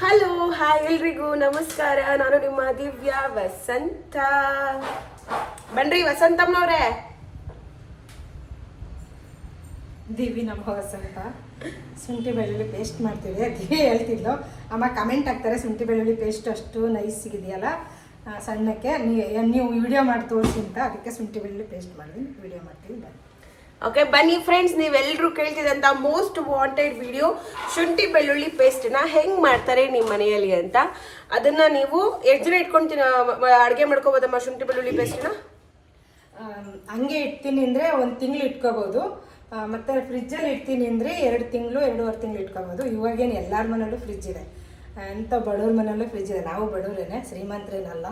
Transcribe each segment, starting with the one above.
Hello, hi ಎಲ್ರಿಗೂ. ನಮಸ್ಕಾರ. ನಾನು ನಿಮ್ಮ ದಿವ್ಯಾ ವಸಂತ. ಬನ್ರಿ, ವಸಂತಮ್ಮನವ್ರೆ. ದಿವಿ ನಮ್ಮ ವಸಂತ. ಶುಂಠಿ ಬೆಳ್ಳುಳ್ಳಿ ಪೇಸ್ಟ್ ಮಾಡ್ತೀವಿ. ದಿವಿ ಹೇಳ್ತಿದ್ಲು. ಅಮ್ಮ ಕಮೆಂಟ್ ಹಾಕ್ತಾರೆ, ಶುಂಠಿ ಬೆಳ್ಳುಳ್ಳಿ ಪೇಸ್ಟ್ ಅಷ್ಟು ನೈಸ್ ಸಿಗಿದೆಯಲ್ಲ? ಸಣ್ಣಕ್ಕೆ. ನೀವು ವಿಡಿಯೋ ಮಾಡಿ ತೋರಿಸಿ ಅಂತ. ಅದಕ್ಕೆ ಶುಂಠಿ ಬೆಳ್ಳುಳ್ಳಿ ಪೇಸ್ಟ್ ಮಾಡಿದ್ವಿ ವಿಡಿಯೋ ಮಾಡ್ತೀವಿ ಬನ್ನಿ. ಓಕೆ ಬನ್ನಿ ಫ್ರೆಂಡ್ಸ್ ನೀವೆಲ್ಲರೂ ಕೇಳ್ತಿದ್ದಂಥ ಮೋಸ್ಟ್ ವಾಂಟೆಡ್ ವಿಡಿಯೋ ಶುಂಠಿ ಬೆಳ್ಳುಳ್ಳಿ ಪೇಸ್ಟನ್ನ ಹೆಂಗೆ ಮಾಡ್ತಾರೆ ನಿಮ್ಮ ಮನೆಯಲ್ಲಿ ಅಂತ. ಅದನ್ನ ನೀವು ಎಷ್ಟು ಜನ ಇಟ್ಕೊಂಡು ಅಡುಗೆ ಮಾಡ್ಕೋಬೋದಮ್ಮ ಶುಂಠಿ ಬೆಳ್ಳುಳ್ಳಿ ಪೇಸ್ಟನ್ನ ಹಂಗೆ ಇಡ್ತೀನಿ ಅಂದರೆ ಒಂದು ತಿಂಗಳು ಇಟ್ಕೋಬೋದು. ಮತ್ತು ಫ್ರಿಜ್ಜಲ್ಲಿ ಇಡ್ತೀನಿ ಅಂದರೆ ಎರಡು ತಿಂಗಳು, ಎರಡೂವರೆ ತಿಂಗಳು ಇಟ್ಕೋಬೋದು. ಇವಾಗೇನು ಎಲ್ಲರ ಮನೇಲೂ ಫ್ರಿಜ್ ಇದೆ. ಎಂಥ ಬಡವ್ರ ಮನೆಯಲ್ಲೂ ಫ್ರಿಜ್ ಇದೆ. ನಾವು ಬಡವ್ರೇನೆ, ಶ್ರೀಮಂತರೇನಲ್ಲ.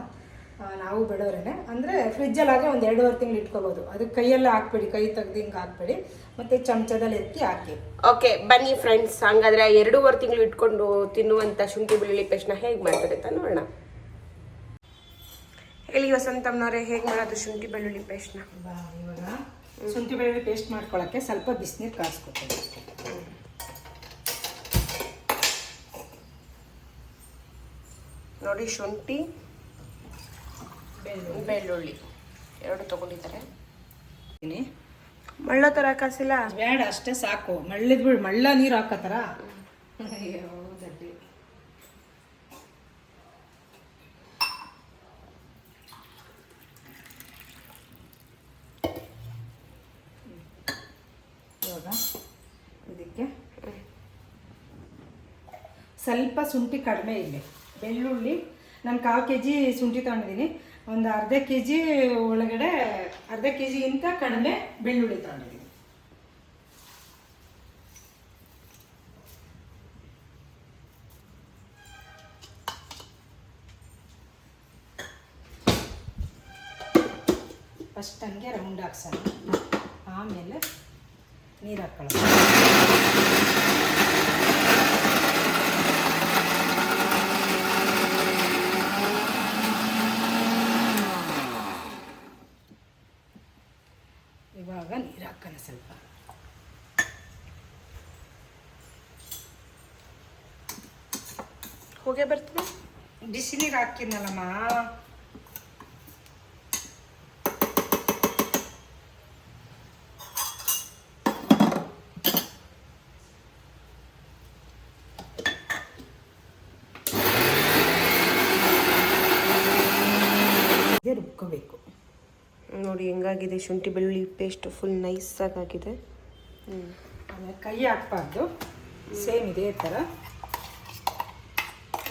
ನಾವು ಬಡವ್ರೇನೆ. ಅಂದರೆ ಫ್ರಿಜ್ಜಲ್ಲಿ ಆದರೆ ಒಂದು ಎರಡೂವರೆ ತಿಂಗಳು ಇಟ್ಕೋಬೋದು. ಅದು ಕೈಯೆಲ್ಲ ಹಾಕ್ಬೇಡಿ ಕೈ ತೆಗ್ದು ಹಿಂಗೆ ಹಾಕ್ಬೇಡಿ. ಮತ್ತು ಚಮಚದಲ್ಲಿ ಎತ್ತಿ ಹಾಕಿ. ಓಕೆ ಬನ್ನಿ ಫ್ರೆಂಡ್ಸ್ ಹಂಗಾದ್ರೆ ಎರಡೂವರೆ ತಿಂಗಳು ಇಟ್ಕೊಂಡು ತಿನ್ನುವಂತ ಶುಂಠಿ ಬೆಳ್ಳುಳ್ಳಿ ಪೇಸ್ಟ್ನ ಹೇಗೆ ಮಾಡ್ತಾರೆ ಅಂತ ನೋಡೋಣ. ಹೇಳಿ ವಸಂತಮ್ನವ್ರೆ ಹೇಗೆ ಮಾಡೋದು ಶುಂಠಿ ಬೆಳ್ಳುಳ್ಳಿ ಪೇಸ್ಟ್ನ? ಇವಾಗ ಶುಂಠಿ ಬೆಳ್ಳುಳ್ಳಿ ಪೇಸ್ಟ್ ಮಾಡ್ಕೊಳ್ಳೋಕ್ಕೆ ಸ್ವಲ್ಪ ಬಿಸಿನೀರು ಕಾಯಿಸ್ಕೊತೀನಿ ನೋಡಿ ಶುಂಠಿ. ಬೆಳ್ಳುಳ್ಳಿ. ಬೆಳ್ಳುಳ್ಳಿ. ಎರಡು ತಗೊಂಡಿದ್ದಾರೆ. ಮಳ್ಳ ತರ ಹಾಕಿಲ್ಲ ಬೇಡ ಅಷ್ಟೇ ಸಾಕು. ಮಳ್ಳಿದ್ ಬಿಡು ಮಳ್ಳ ನೀರು ಹಾಕತ್ತಾರ? ಇವಾಗ ಇದಕ್ಕೆ ಸ್ವಲ್ಪ ಶುಂಠಿ ಕಡಿಮೆ ಇಲ್ಲಿ. ಬೆಳ್ಳುಳ್ಳಿ ನಾನು ಕಾಲು ಕೆ ಜಿ ಶುಂಠಿ ತೊಗೊಂಡಿದ್ದೀನಿ. ಒಂದು ಅರ್ಧ ಕೆ ಜಿ ಒಳಗಡೆ ಅರ್ಧ ಕೆ ಜಿಗಿಂತ ಕಡಿಮೆ ಬೆಳ್ಳುಳ್ಳಿ ತೊಗೊಂಡಿದ್ದೀನಿ. ಫಸ್ಟ್ ಹಂಗೆ ರೌಂಡ್ ಹಾಕ್ಸೋಣ. ಆಮೇಲೆ ನೀರು ಹಾಕ್ಕೊಳ್ಳೋಣ ಇವಾಗ ನೀರು ಹಾಕೋಣ ಸ್ವಲ್ಪ ಹೋಗೇ ಬರ್ತದೆ ಬಿಸಿ ನೀರು ಹಾಕಿದ್ನಲ್ಲಮ್ಮ ಇದೇ ರುಬ್ಕೋಬೇಕು ನೋಡಿ ಹೆಂಗಾಗಿದೆ ಶುಂಠಿ ಬೆಳ್ಳುಳ್ಳಿ ಪೇಸ್ಟ್ ಫುಲ್ ನೈಸ್ ಆಗಿದೆ ಆಮೇಲೆ ಕೈ ಹಾಕ್ಬಾರ್ದು. ಸೇಮ್ ಇದೇ ಥರ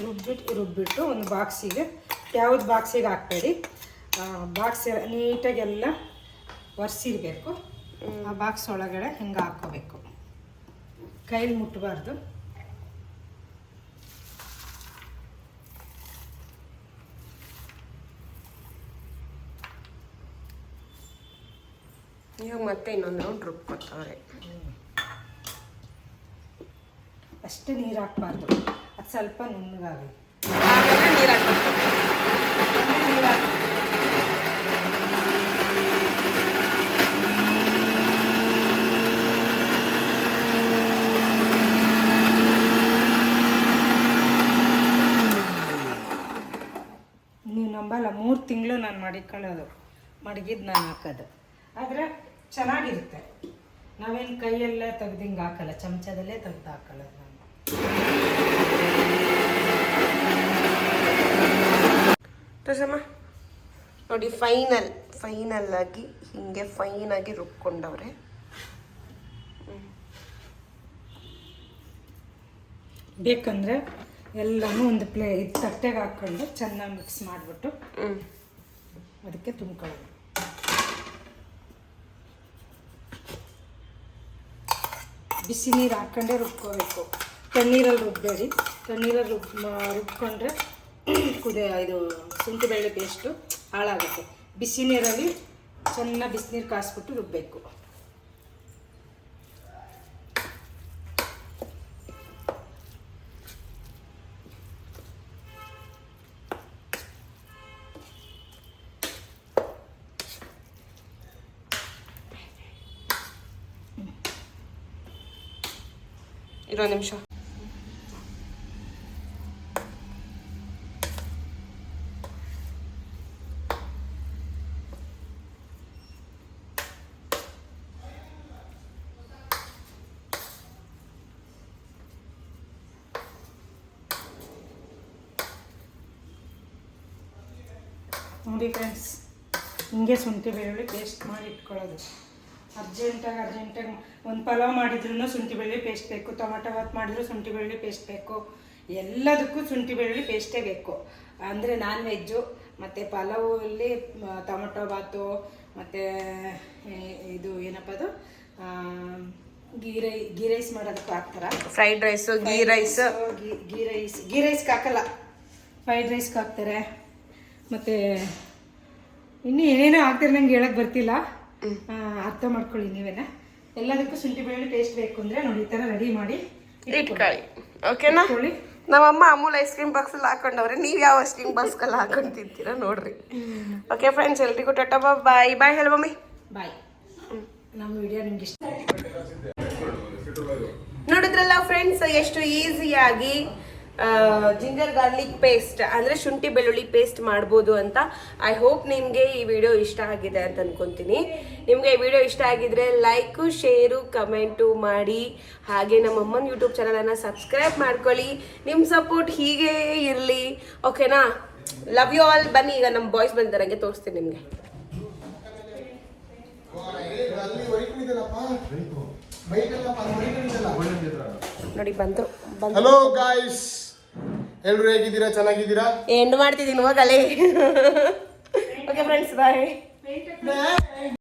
ರುಬ್ಬಿಟ್ಟು ರುಬ್ಬಿಟ್ಟು ಒಂದು ಬಾಕ್ಸಿಗೆ ಯಾವ್ದು ಬಾಕ್ಸಿಗೆ ಹಾಕ್ಬೇಡಿ. ಬಾಕ್ಸ್ ನೀಟಾಗೆಲ್ಲ ಒರೆಸಿರ್ಬೇಕು. ಆ ಬಾಕ್ಸ್ ಒಳಗಡೆ ಹಿಂಗೆ ಹಾಕ್ಕೋಬೇಕು. ಕೈಲಿ ಮುಟ್ಟಬಾರ್ದು ಇವಾಗ ಮತ್ತೆ ಇನ್ನೊಂದು ರೌಂಡ್ ರುಬ್ಕೊತವ್ರೆ. ಅಷ್ಟೇ ನೀರು ಹಾಕ್ಬಾರ್ದು. ಅದು ಸ್ವಲ್ಪ ನುಣ್ಣಗಾಗಲಿ. ನೀರು ನಂಬಲ್ಲ ಮೂರು ತಿಂಗಳು ನಾನು ಮಡಿಕೊಳ್ಳೋದು ಮಡಗಿದ್ದು ನಾನು ಹಾಕೋದು. ಆದರೆ ಚೆನ್ನಾಗಿರುತ್ತೆ. ನಾವೇನು ಕೈಯಲ್ಲೇ ತೆಗ್ದಿಂಗೆ ಹಾಕಲ್ಲ ಚಮಚದಲ್ಲೇ ತೆಗ್ದು ಹಾಕಲ್ಲ ನಾನು ತೋರ್ಸಮ್ಮ ನೋಡಿ ಫೈನಲ್ ಫೈನಲ್ ಆಗಿ ಹಿಂಗೆ ಫೈನ್ ಆಗಿ ರುಬ್ಕೊಂಡವ್ರೆ. ಬೇಕಂದ್ರೆ ಎಲ್ಲನೂ ಒಂದು ಪ್ಲೇ ಇದು ತಟ್ಟೆಗೆ ಹಾಕ್ಕೊಂಡು ಚೆನ್ನಾಗಿ ಮಿಕ್ಸ್ ಮಾಡಿಬಿಟ್ಟು ಅದಕ್ಕೆ ತುಂಬ್ಕೊಳ್ಳೋದು. ಬಿಸಿ ನೀರು ಹಾಕ್ಕೊಂಡೇ ರುಬ್ಕೋಬೇಕು. ತಣ್ಣೀರಲ್ಲಿ ರುಬ್ಬೇಡಿ. ತಣ್ಣೀರಲ್ಲಿ ರುಬ್ ರುಬ್ಕೊಂಡ್ರೆ ಕುದೇ, ಇದು ಶುಂಠಿ ಬೆಳ್ಳಿ ಪೇಸ್ಟು ಹಾಳಾಗುತ್ತೆ. ಬಿಸಿ ನೀರಲ್ಲಿ ಚೆನ್ನಾಗಿ ಬಿಸಿನೀರು ಕಾಯಿಸ್ಬಿಟ್ಟು ರುಬ್ಬಬೇಕು Irona misa, un día es un día de veras, marido. ಅರ್ಜೆಂಟಾಗಿ ಅರ್ಜೆಂಟಾಗಿ ಒಂದು ಪಲಾವ್ ಮಾಡಿದ್ರು ಶುಂಠಿ ಬೆಳ್ಳುಳ್ಳಿ ಪೇಸ್ಟ್ ಬೇಕು. ಟೊಮಾಟೊ ಬಾತ್ ಮಾಡಿದ್ರು ಶುಂಠಿ ಬೆಳ್ಳುಳ್ಳಿ ಪೇಸ್ಟ್ ಬೇಕು. ಎಲ್ಲದಕ್ಕೂ ಶುಂಠಿ ಬೆಳ್ಳುಳ್ಳಿ ಪೇಸ್ಟೇ ಬೇಕು. ಅಂದರೆ ನಾನ್ ವೆಜ್ಜು ಮತ್ತು ಪಲಾವಲ್ಲಿ ಟೊಮೆಟೊ ಭಾತು ಬಾತು ಮತ್ತು ಇದು ಏನಪ್ಪ ಅದು? ಗೀ ರೈ ಗೀ ರೈಸ್ ಮಾಡೋದಕ್ಕೂ ಹಾಕ್ತಾರ? Fried rice ghee rice ghee- ghee rice ghee ರೈಸ್ಗೆ ಹಾಕಲ್ಲ. ಫ್ರೈಡ್ ರೈಸ್ಗೆ ಹಾಕ್ತಾರೆ. ಮತ್ತು ಇನ್ನೂ ಏನೇನೋ ಹಾಕ್ತಾರೆ ನಂಗೆ ಹೇಳಕ್ ಬರ್ತಿಲ್ಲ. ಅರ್ಥ ಮಾಡ್ಕೊಳ್ಳಿ ನೀವೇನ? ಎಲ್ಲದಕ್ಕೂ ಶುಂಠಿ ಬೆಳ್ಳುಳ್ಳಿ ಟೇಸ್ಟ್ ಬೇಕು ಅಂದರೆ ನೋಡಿ ಈ ಥರ ರೆಡಿ ಮಾಡಿ ಇಟ್ಕೊಳ್ಳಿ. ಓಕೆನಾ ನಮ್ಮ ನಮ್ಮಮ್ಮ ಅಮೂಲ್ ಐಸ್ ಕ್ರೀಮ್ ಬಾಕ್ಸ್ ಅಲ್ಲಿ ಹಾಕೊಂಡವ್ರೆ. ನೀವು ಯಾವ ಐಸ್ ಕ್ರೀಮ್ ಬಾಕ್ಸ್ ಅಲ್ಲಿ ಹಾಕೊಂಡು ತಿಂತೀರಾ ನೋಡ್ರಿ ಓಕೆ ಫ್ರೆಂಡ್ಸ್ ಎಲ್ರಿಗೂ ಟಾಟಾ ಬಾಯ್. ಬಾಯ್ ಹೇಳಿ ಮಮ್ಮಿ. ಬಾಯ್ ನಮ್ಮ ವಿಡಿಯೋ ನಿಮ್ಗೆ ಇಷ್ಟ ನೋಡಿದ್ರಲ್ಲ ಫ್ರೆಂಡ್ಸ್ ಎಷ್ಟು ಈಸಿಯಾಗಿ ಜಿಂಜರ್ ಗಾರ್ಲಿಕ್ ಪೇಸ್ಟ್ ಅಂದರೆ ಶುಂಠಿ ಬೆಳ್ಳುಳ್ಳಿ ಪೇಸ್ಟ್ ಮಾಡ್ಬೋದು ಅಂತ ಐ ಹೋಪ್ ನಿಮಗೆ ಈ ವಿಡಿಯೋ ಇಷ್ಟ ಆಗಿದೆ ಅಂತ ಅನ್ಕೊಂತೀನಿ. ನಿಮಗೆ ಈ ವಿಡಿಯೋ ಇಷ್ಟ ಆಗಿದ್ರೆ ಲೈಕು ಶೇರು ಕಮೆಂಟು ಮಾಡಿ. ಹಾಗೆ ನಮ್ಮ ಅಮ್ಮನ ಯೂಟ್ಯೂಬ್ ಚಾನಲನ್ನು ಸಬ್ಸ್ಕ್ರೈಬ್ ಮಾಡ್ಕೊಳ್ಳಿ. ನಿಮ್ಮ ಸಪೋರ್ಟ್ ಹೀಗೆ ಇರಲಿ. ಓಕೆನಾ ಲವ್ ಯು ಆಲ್ ಬನ್ನಿ, ಈಗ ನಮ್ಮ ಬಾಯ್ಸ್ ಬಂದಿದ್ದಾರೆ, ಹಂಗೆ ತೋರಿಸ್ತೀನಿ ನಿಮಗೆ. ನೋಡಿ ಬಂತು ಹಲೋ ಗಾಯ್ಸ್ ಎಲ್ರು ಹೇಗಿದ್ದೀರಾ? ಚೆನ್ನಾಗಿದ್ದೀರಾ? ಎಂಡ್ ಮಾಡ್ತಿದ್ದೀನಿ ಹೋಗಲಿ ಓಕೆ ಫ್ರೆಂಡ್ಸ್ ಬಾಯ್